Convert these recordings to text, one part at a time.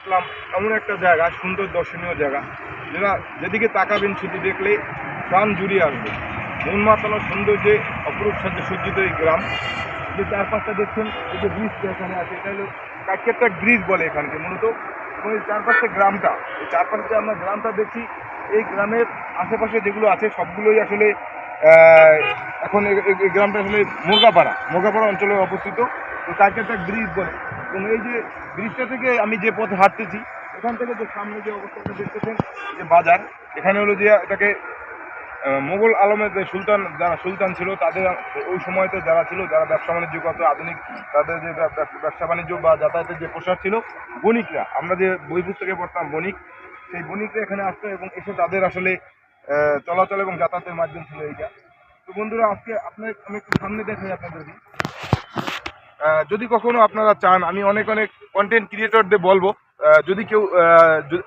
আসলাম এমন একটা জায়গা, সুন্দর দর্শনীয় জায়গা। যেটা যেদিকে তাকাবেন শুধু দেখলে প্রাণ জুড়িয়ে আসবে। মন মাতানো সৌন্দর্যে অপরূপ সাথে সজ্জিত এই গ্রাম। যে চারপাশটা দেখছেন, এই যে ব্রিজটা এখানে আছে, এটা হলো কাকেরটা ব্রিজ বলে এখানকে মূলত। এবং এই চারপাশে গ্রামটা, এই চারপাশে যে আমরা গ্রামটা দেখছি, এই গ্রামের আশেপাশে যেগুলো আছে, সবগুলোই আসলে এখন এই গ্রামটা আসলে মুরগাপাড়া মুরগাপাড়া অঞ্চলে অবস্থিত। তো একটা ব্রিজ বলে। এবং এই যে ব্রিজটা থেকে আমি যে পথে হাঁটতেছি, এখান থেকে যে সামনে যে অবস্থাটা দেখতেছেন, যে বাজার, এখানে হলো যে এটাকে মোগল আলমের যে সুলতান, যারা সুলতান ছিল, তাদের ওই সময়তে যারা ছিল, যারা ব্যবসা বাণিজ্য করতো, আধুনিক, তাদের যে ব্যব- ব্যব- ব্যবসা বাণিজ্য বা যাতায়াতের যে প্রসার ছিল, বণিকরা, আমরা যে বই পুস্তকে পড়তাম বণিক, সেই বণিকরা এখানে আসতো এবং এসে তাদের আসলে চলাচল এবং যাতায়াতের মাধ্যম ছিল এইটা। তো বন্ধুরা, আজকে আপনার, আমি একটু সামনে দেখাই আপনাদেরকে। যদি কখনো আপনারা চান, আমি অনেক অনেক কন্টেন্ট ক্রিয়েটরদের বলব। যদি কেউ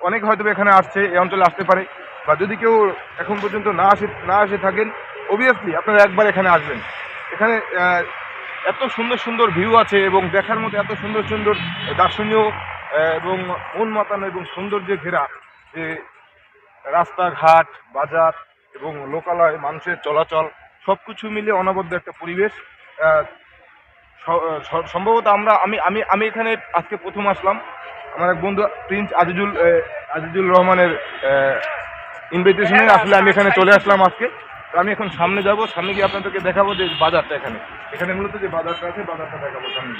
অনেক হয়তো এখানে আসছে, এই অঞ্চলে আসতে পারে, বা যদি কেউ এখন পর্যন্ত না আসে না আসে থাকেন অবভিয়াসলি আপনারা একবার এখানে আসবেন। এখানে এত সুন্দর সুন্দর ভিউ আছে এবং দেখার মতো এত সুন্দর সুন্দর দার্শনীয় এবং মন মাতানো এবং সৌন্দর্যে ঘেরা যে রাস্তাঘাট, বাজার এবং লোকালয়, মানুষের চলাচল সব কিছু মিলে অনবদ্য একটা পরিবেশ। সম্ভবত আমরা, আমি আমি আমি এখানে আজকে প্রথম আসলাম। আমার এক বন্ধু, প্রিন্স আজিজুল আজিজুল রহমানের ইনভিটেশনে আসলে আমি এখানে চলে আসলাম আজকে। তো আমি এখন সামনে যাব, সামনে গিয়ে আপনাদেরকে দেখাবো যে বাজারটা এখানে। এখানে মূলত যে বাজারটা আছে, বাজারটা দেখাবো সামনে।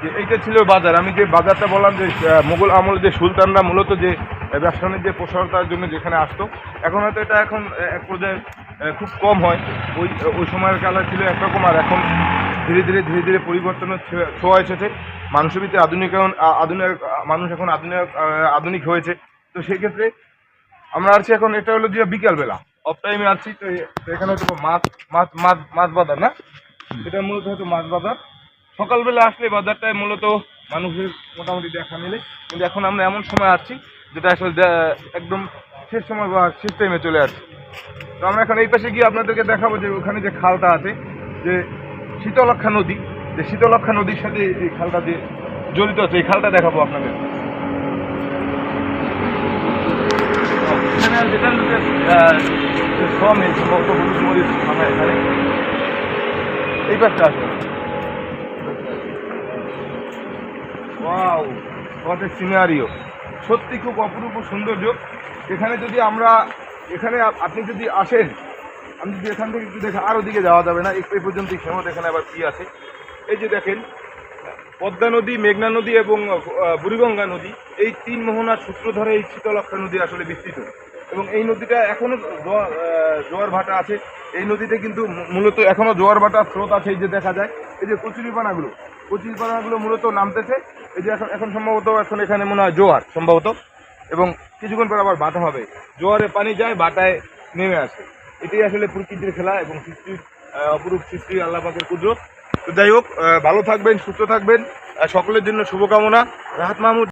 যে এইটা ছিল বাজার। আমি যে বাজারটা বললাম যে মুঘল আমল যে সুলতানরা মূলত যে ব্যবসা বাণিজ্যের প্রসারতার জন্য যেখানে আসতো, এখন হয়তো এটা এখন এক পর্যায়ে খুব কম হয়। ওই ওই সময়ের কালে ছিল একরকম, আর এখন ধীরে ধীরে ধীরে ধীরে পরিবর্তন ছোঁয়া এসেছে। মানুষের ভিতরে আধুনিকায়ন আধুনিক, মানুষ এখন আধুনিক আধুনিক হয়েছে। তো সেক্ষেত্রে আমরা আসছি এখন, এটা হলো যে বিকালবেলা। অফ টাইমে আসছি, তো এখানে হয়তো মাছ মাছ মাছ মাছ বাজার, না? এটা মূলত হয়তো মাছ বাজার। সকালবেলা আসলে বাজারটায় মূলত মানুষের মোটামুটি দেখা মিলে। কিন্তু এখন আমরা এমন সময় আসছি, যেটা আসলে একদম শেষ সময় বা শেষ টাইমে চলে আসছি। তো আমরা এখন এই পাশে গিয়ে আপনাদেরকে দেখাবো যে ওখানে যে খালটা আছে, যে শীতলক্ষা নদী, যে শীতলক্ষা নদীর সাথে এই খালটা যে জড়িত আছে। এই খালটা দেখাবো আপনাদের। এই পাশটা আসবে। Wow scenario. সত্যি খুব অপরূপ সৌন্দর্য। এখানে যদি আমরা এখানে আপনি যদি আসেন, আমি যদি এখান থেকে একটু দেখে আর ওদিকে যাওয়া যাবে না এই পর্যন্তই ফেমত এখানে আবার কি আছে? এই যে দেখেন, পদ্মা নদী, মেঘনা নদী এবং বুড়িগঙ্গা নদী, এই তিন মোহনার সূত্র ধরে এই শীতলক্ষা নদী আসলে বিস্তৃত। এবং এই নদীটা এখনও জোয়ার ভাটা আছে। এই নদীতে কিন্তু মূলত এখনও জোয়ার ভাটার স্রোত আছে, এই যে দেখা যায়। এই যে কচুরিপানাগুলো কচুরিপানাগুলো মূলত নামতেছে। এই যে এখন এখন সম্ভবত এখন এখানে মনে হয় জোয়ার, সম্ভবত। এবং কিছুক্ষণ পর আবার বাটা হবে। জোয়ারে পানি যায় বাটায় নেমে আসে। এটাই আসলে প্রকৃতির খেলা এবং সৃষ্টির অপরূপ সৃষ্টি, আল্লাহ পাকের কুদরত। তো যাই হোক ভালো থাকবেন, সুস্থ থাকবেন। সকলের জন্য শুভকামনা। রাহাত মাহমুদ।